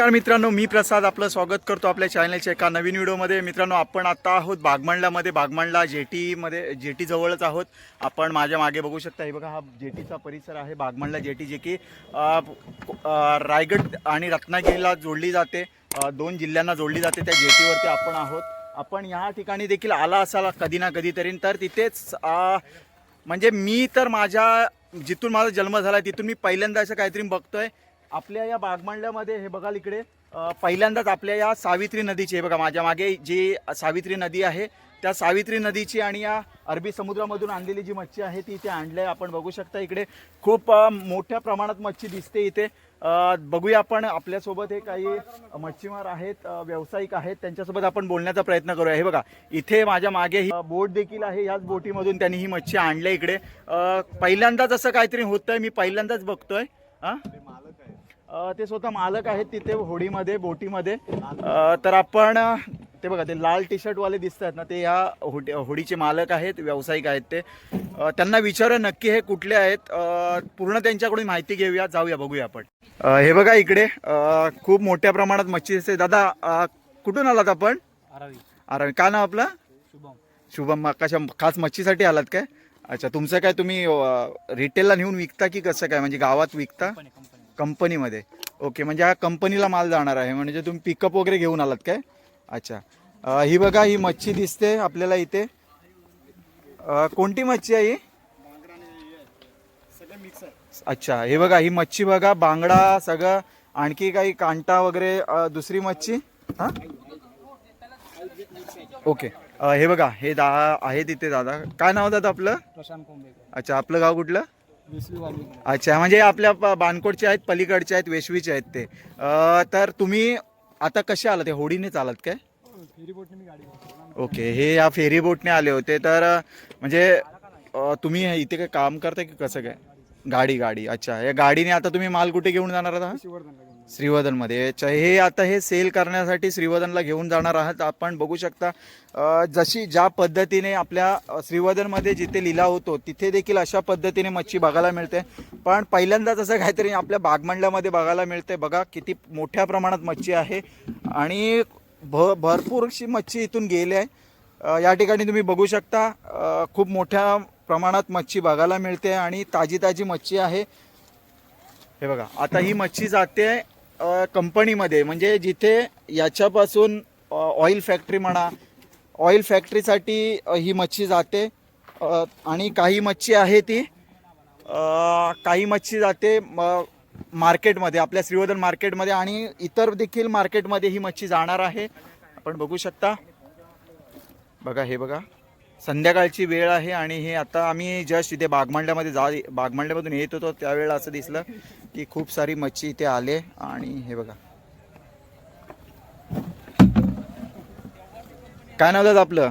नमस्कार मित्रांनो मी प्रसाद आपलं स्वागत करतो आपल्या चॅनलच्या एका नवीन व्हिडिओमध्ये. मित्रांनो आपण आता आहोत बागमंडलामध्ये. बागमंडला जेटीमध्ये जेटीजवळच आहोत. आपण माझ्या मागे बघू शकता हे बघा हा जेटीचा परिसर आहे. बागमंडला जेटी जे की रायगड आणि रत्नागिरीला जोडली जाते. दोन जिल्ह्यांना जोडली जाते त्या जेटीवरती आपण आहोत. आपण या ठिकाणी देखील आला असाल कधी ना कधीतरी. तर तिथेच म्हणजे मी तर माझ्या जिथून माझा जन्म झाला तिथून मी पहिल्यांदा असं काहीतरी बघतोय. आपल्या या बागमांडल्यामध्ये हे बघाल इकडे पहिल्यांदाच आपल्या या सावित्री नदीची हे बघा माझ्या मागे जी सावित्री नदी आहे त्या सावित्री नदीची आणि या अरबी समुद्रामधून आणलेली जी मच्छी आहे ती इथे आणली आहे. आपण बघू शकता इकडे खूप मोठ्या प्रमाणात मच्छी दिसते इथे. बघूया आपण आपल्यासोबत हे काही मच्छीमार आहेत व्यावसायिक आहेत त्यांच्यासोबत आपण बोलण्याचा प्रयत्न करूया. हे बघा इथे माझ्या मागे ही बोट देखील आहे ह्याच बोटीमधून त्यांनी ही मच्छी आणली इकडे. पहिल्यांदाच असं काहीतरी होतंय मी पहिल्यांदाच बघतोय. हा? अ, ते स्वतः मालक आहेत तिथे होडीमध्ये बोटीमध्ये. अ, तर आपण ते बघा ते लाल टी शर्टवाले दिसत आहेत ना ते या होडी होडीचे मालक आहेत व्यावसायिक आहेत ते. अ, त्यांना विचारूया नक्की हे कुठले आहेत. अ, पूर्ण त्यांच्याकडून माहिती घेऊया जाऊया बघूया आपण. अ, हे बघा इकडे अ, खूप मोठ्या प्रमाणात मच्छी दिसते. दादा अ, कुठून आलात आपण? आरावी अरे काय नाव आपलं? शुभम. शुभम कशा खास मच्छीसाठी आलात काय? अच्छा तुमचं काय तुम्ही रिटेलला नेऊन विकता की कसं काय? म्हणजे गावात विकता? कंपनीमध्ये. ओके म्हणजे हा कंपनीला माल जाणार आहे. म्हणजे तुम्ही पिकअप वगैरे घेऊन आलात काय? अच्छा. ही बघा ही मच्छी दिसते आपल्याला इथे. कोणती मच्छी आहे ही? अच्छा हे बघा ही मच्छी बघा बांगडा सगळं आणखी काही कांटा वगैरे दुसरी मच्छी? हा? ओके. हे बघा हे दा आहे तिथे दादा. काय नाव दादा आपलं? प्रशांत अच्छा आपलं गाव कुठलं? अच्छा म्हणजे आपल्या प- आहेत पलीकडचे आहेत वेशवीचे आहेत ते. तर तुम्ही आता कसे आलात? ते होडीनेच चालत काय? ओके हे या फेरी बोटने आले होते. तर म्हणजे तुम्ही इथे काय काम करता की कसं काय? गाडी गाडी. अच्छा या गाडीने आता तुम्ही माल कुठे घेऊन जाणार आहात श्रीवर्धनमध्ये अच्छा हे आता हे सेल करण्यासाठी श्रीवर्धनला घेऊन जाणार आहात. आपण बघू शकता जशी ज्या पद्धतीने आपल्या श्रीवदनमध्ये श्रीवर्धनमध्ये जिथे लिलाव होतो तिथे देखील अशा पद्धतीने मच्छी बघायला मिळते. पण पहिल्यांदाच असं काहीतरी आपल्या बागमंडल्यामध्ये बघायला मिळते. बघा किती मोठ्या प्रमाणात मच्छी आहे. आणि भ भरपूरशी मच्छी इथून गेली आहे. या ठिकाणी तुम्ही बघू शकता खूप मोठ्या प्रमाणात मच्छी बघायला मिळते आणि ताजी ताजी मच्छी आहे. हे बघा आता ही मच्छी जाते आहे कंपनीमध्ये म्हणजे जिथे याच्यापासून ऑइल फॅक्टरी म्हणा ऑइल फॅक्टरीसाठी ही मच्छी जाते. आणि काही मच्छी आहे ती काही मच्छी जाते म- मार्केटमध्ये आपल्या श्रीवर्धन मार्केटमध्ये आणि इतर देखील मार्केटमध्ये ही मच्छी जाणार आहे. आपण बघू शकता. बघा हे बघा. संध्याकाळची वेळ आहे आणि हे आता आम्ही जस्ट इथे बागमांड्यामध्ये जा बागमांड्यामधून येत होतो त्यावेळेला असं दिसलं. की खूप सारी मच्छी इथे आले आणि हे बघा. काय नाव दादा आपलं?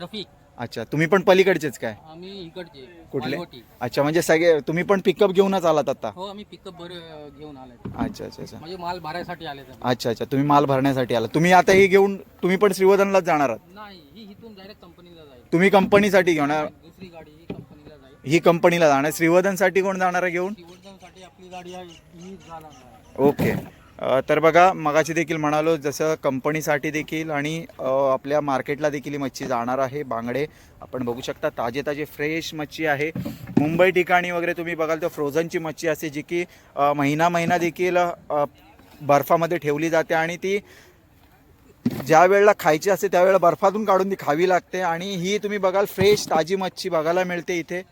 रफिक. अच्छा तुम्ही पण पलीकडचेच काय? आम्ही इकडचे कुठले. अच्छा म्हणजे सगळे तुम्ही पण पिकअप घेऊनच आलात आता? हो आम्ही पिकअप घेऊन आलोय. अच्छा अच्छा अच्छा. म्हणजे माल भरायसाठी आले तर अच्छा अच्छा तुम्ही माल भरण्यासाठी आला तुम्ही आता हे घेऊन तुम्ही पण श्रीवर्धनलाच जाणार आहात? नाही ही इथून डायरेक्ट कंपनीला जाईल. तुम्ही कंपनीसाठी घेणार दुसरी गाडी ही कंपनीला जाईल. ही कंपनीला जाणार. श्रीवर्धनसाठी कोण जाणार आहे घेऊन? आपली गाडी ओके. अ, तर बघा मगाशी देखील म्हणालो जसं कंपनीसाठी देखील आणि अ, आपल्या मार्केटला देखील ही मच्छी जाणार आहे बांगडे. आपण बघू शकता ताजे ताजे फ्रेश मच्छी आहे. मुंबई ठिकाणी वगैरे तुम्ही बघाल तर फ्रोझनची मच्छी असते जी की अ, महिना महिना देखील अ, बर्फामध्ये ठेवली जाते आणि ती ज्या वेळेला खायची असते त्यावेळेला बर्फातून काढून ती खावी लागते. आणि ही तुम्ही बघाल फ्रेश ताजी मच्छी बघायला मिळते इथे.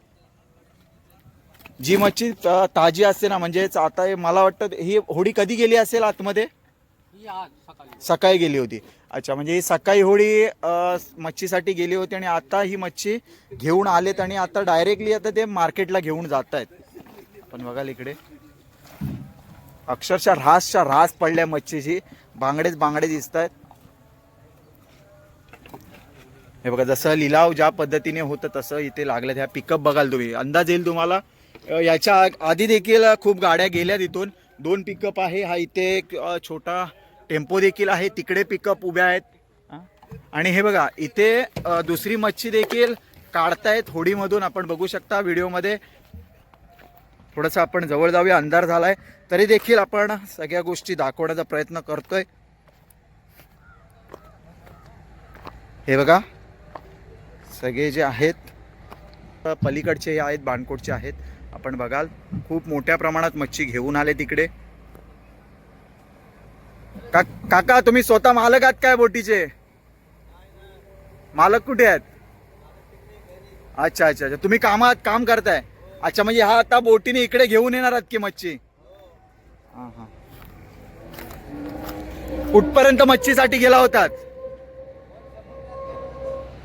जी मच्छी ता- ताजी असते ना म्हणजेच आता हे मला वाटतं ही होडी कधी गेली असेल आतमध्ये? ही आज सकाळी. सकाळी गेली होती. अच्छा म्हणजे ही सकाळी होडी अ, मच्छीसाठी गेली होती आणि आता ही मच्छी घेऊन आलेत आणि आता डायरेक्टली आता ते मार्केटला घेऊन जात आहेत पण बघाल इकडे. अक्षरशः रासच्या रास पडल्या मच्छीची बांगडेच बांगडे दिसत आहेत हे बघा जसं लिलाव ज्या पद्धतीने होतं तसं इथे लागलं ह्या पिकअप बघाल तुम्ही. अंदाज येईल तुम्हाला? याच्या आधी देखील खूप गाड्या गेल्या तिथून दोन पिकअप आहे. हा इथे एक छोटा टेम्पो देखील आहे. तिकडे पिकअप उभ्या आहेत. हा. आणि हे बघा इथे दुसरी मच्छी देखील काढतायत. होडीमधून आपण बघू शकता व्हिडिओमध्ये. थोडंसं आपण जवळ जाऊया. अंधार झालाय. तरी देखील आपण सगळ्या गोष्टी दाखवण्याचा प्रयत्न करतोय. हे बघा. सगळे जे आहेत पलीकडचे आहेत बाणकोटचे आहेत. आपण बघाल खूप मोठ्या प्रमाणात मच्छी घेऊन आले तिकडे. का काका तुम्ही स्वतः मालक आहात काय बोटीचे? मालक कुठे आहेत? अच्छा अच्छा अच्छा. तुम्ही कामात काम करताय. अच्छा म्हणजे हा आता बोटीने इकडे घेऊन येणार आहात की मच्छी? हा, हा. कुठपर्यंत मच्छीसाठी गेला होतात?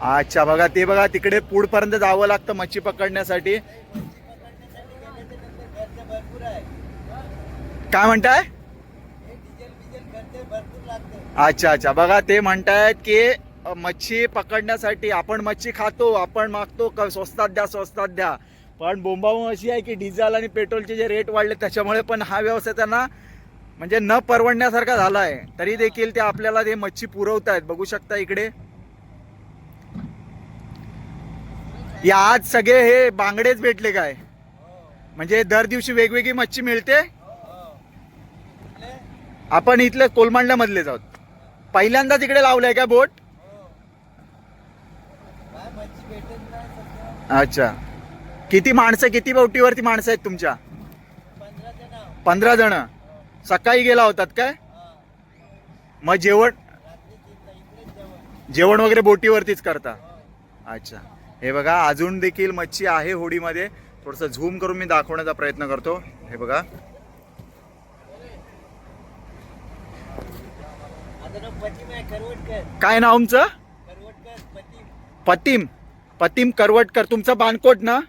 अच्छा बघा ते बघा तिकडे पुढपर्यंत जावं लागतं मच्छी पकडण्यासाठी. काय म्हणताय? अच्छा अच्छा. बघा ते म्हणतायत की मच्छी पकडण्यासाठी आपण मच्छी खातो आपण मागतो क- स्वस्तात द्या स्वस्तात द्या. पण बोंबाबोंब अशी आहे की डिझेल आणि पेट्रोलचे जे रेट वाढले त्याच्यामुळे पण हा व्यवसाय त्यांना म्हणजे न परवडण्यासारखा झाला आहे तरी देखील ते आपल्याला ते मच्छी पुरवत आहेत बघू शकता इकडे. या आज सगळे हे बांगडेच भेटले काय? म्हणजे दर दिवशी वेगवेगळी मच्छी मिळते? आपण इथले कोलमांडल्या मधले आहोत पहिल्यांदा तिकडे लावलंय का बोट? अच्छा. किती माणसं किती बोटीवरती माणसं आहेत तुमच्या? पंधरा जण. सकाळी गेला होतात काय? मग जेवण? जेवण वगैरे बोटीवरतीच करता. अच्छा. हे बघा अजून देखील मच्छी आहे होडीमध्ये. थोडंसं झूम करून मी दाखवण्याचा प्रयत्न करतो. हे बघा. काय नाव तुमचं पतिम. पतिम. करवटकर. तुमचं बानकोट ना?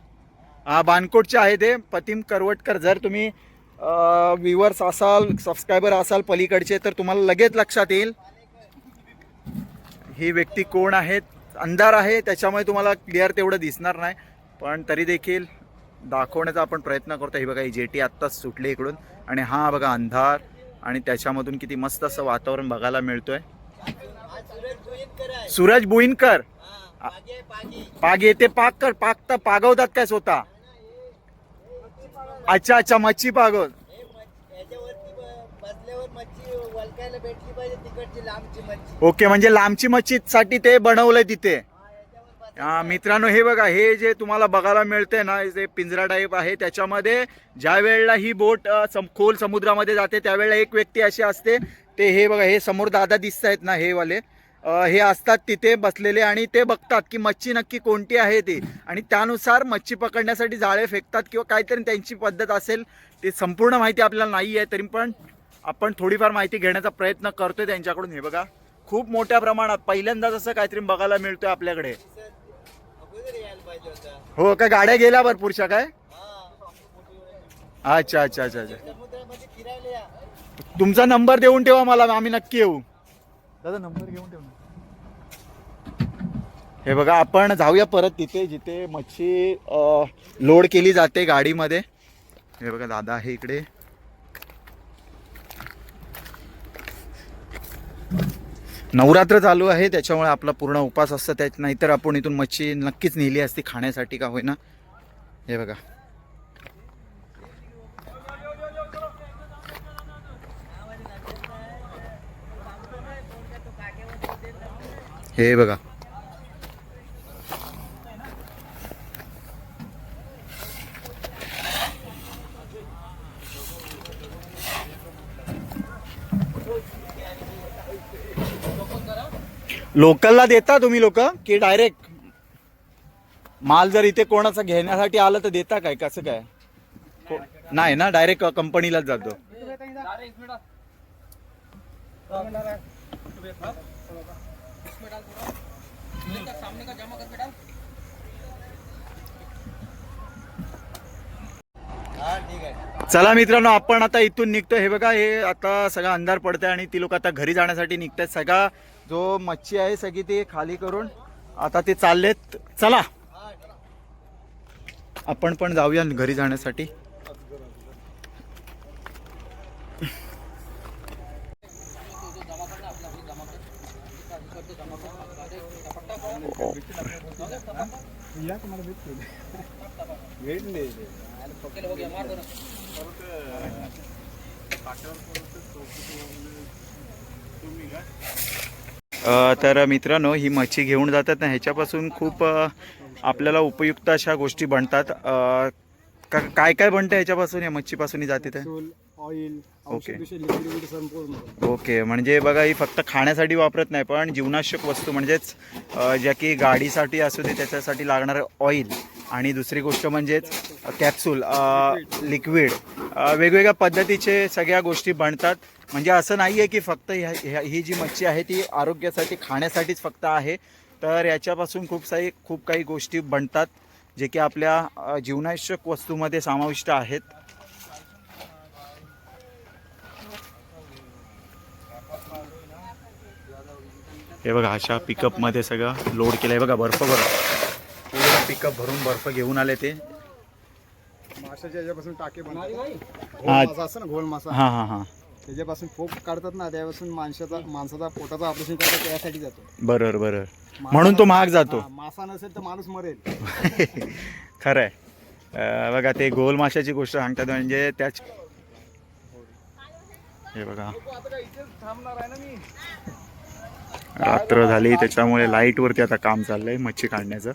हा. बानकोटचे आहे ते. पतिम करवटकर जर तुम्ही व्ह्युअर्स असाल सबस्क्रायबर असाल पलीकडचे तर तुम्हाला लगेच लक्षात येईल. ही व्यक्ती कोण आहेत? अंधार आहे. त्याच्यामुळे तुम्हाला क्लिअर तेवढं दिसणार नाही. पण तरी देखील दाखवण्याचा आपण प्रयत्न करतो. ही बघा ही जेटी आत्ताच सुटली इकडून. आणि हा बघा अंधार. आणि त्याच्यामधून किती मस्त असं वातावरण बघायला मिळतोय. सूरज बुईनकर. पागे ते पाक कर पाकता पागवतात काय स्वतः? अच्छा अच्छा मच्छी मच्छी लांबची मच्छी. ओके म्हणजे लांबची मच्छीसाठी ते बनवलंय तिथे. मित्रांनो हे बघा हे जे तुम्हाला बघायला मिळते ना जे पिंजरा टाईप आहे त्याच्यामध्ये ज्या वेळेला ही बोट सम- खोल समुद्रामध्ये जाते त्यावेळेला एक व्यक्ती अशी असते ते हे बघा हे समोर दादा दिसत आहेत ना हे वाले. हे असतात तिथे बसलेले आणि ते बघतात की मच्छी नक्की कोणती आहे ती. आणि त्यानुसार मच्छी पकडण्यासाठी जाळे फेकतात किंवा काहीतरी त्यांची पद्धत असेल ते संपूर्ण माहिती आपल्याला नाही आहे तरी पण आपण थोडीफार माहिती घेण्याचा प्रयत्न करतोय त्यांच्याकडून. हे बघा खूप मोठ्या प्रमाणात पहिल्यांदाच असं काहीतरी बघायला मिळतोय आपल्याकडे. हो काय गाड्या गेल्या भरपूरशा काय? हा. अच्छा अच्छा अच्छा अच्छा. तुमचा नंबर देऊन ठेवा मला आम्ही नक्की येऊ. दादा नंबर घेऊन ठेव हे बघा आपण जाऊया परत तिथे जिथे मच्छी लोड केली जाते गाडीमध्ये. हे बघा दादा आहे इकडे. नवरात्र चालू आहे त्याच्यामुळे आपला पूर्ण उपास असतं. त्यात नाहीतर आपण इथून मच्छी नक्कीच नेली असती खाण्यासाठी का होईना. हे बघा. हे बघा. लोकलला देता तुम्ही लोक? की डायरेक्ट माल जर इथे कोणाचा घेण्यासाठी आलं तर देता काय? कसं काय? नाही ना डायरेक्ट कंपनीलाच जातो. चला मित्रांनो आपण आता इथून निघतो हे बघा हे आता सगळा अंधार पडतंय आणि ती लोक आता घरी जाण्यासाठी निघतात. सगळा जो मच्छी आहे सगळी ती खाली करून आता ते चाललेत. चला. आपण पण जाऊया घरी जाण्यासाठी. तर मित्रांनो ही मच्छी घेऊन जातात ना ह्याच्यापासून खूप आपल्याला उपयुक्त अशा गोष्टी बनतात. काय काय बनतं ह्याच्यापासून या मच्छीपासून जाते तर ऑइल ओके. ओके म्हणजे बघा ही फक्त खाण्यासाठी वापरत नाही पण जीवनावश्यक वस्तू म्हणजेच ज्या की गाडीसाठी असू दे त्याच्यासाठी लागणारं ऑइल. आणि दुसरी गोष्ट म्हणजेच कॅप्सूल लिक्विड. वेगवेगळ्या पद्धतीचे सगळ्या गोष्टी बनतात. म्हणजे असं नाही आहे की फक्त ह्या ह्या- ही जी मच्छी आहे ती आरोग्यासाठी खाण्यासाठीच फक्त आहे. तर याच्यापासून खूप सारी खूप काही गोष्टी बनतात जे की आपल्या जीवनावश्यक वस्तूमध्ये समाविष्ट आहेत. हे बघा अशा पिकअपमध्ये सगळं लोड केलं आहे बघा बर्फ बघा पूर्ण पिकअप भरून बर्फ घेऊन आले ते. माशाच्या याच्यापासून टाके. मासा असतं ना घोळ मासा हां हां हां. त्याच्यापासून फोक काढतात ना त्यापासून माणसाचा माणसाचा पोटाचं ऑपरेशन करतात त्यासाठी जातो. बरोबर बरोबर म्हणून तो महाग जातो. हा, मासा नसेल तर माणूस मरेल. खरं आहे अं, बघा ते गोल माशाची गोष्ट सांगतात म्हणजे त्याच हे बघा. रात्र झाली त्याच्यामुळे लाईटवरती आता काम चाललंय मच्छी काढण्याचं.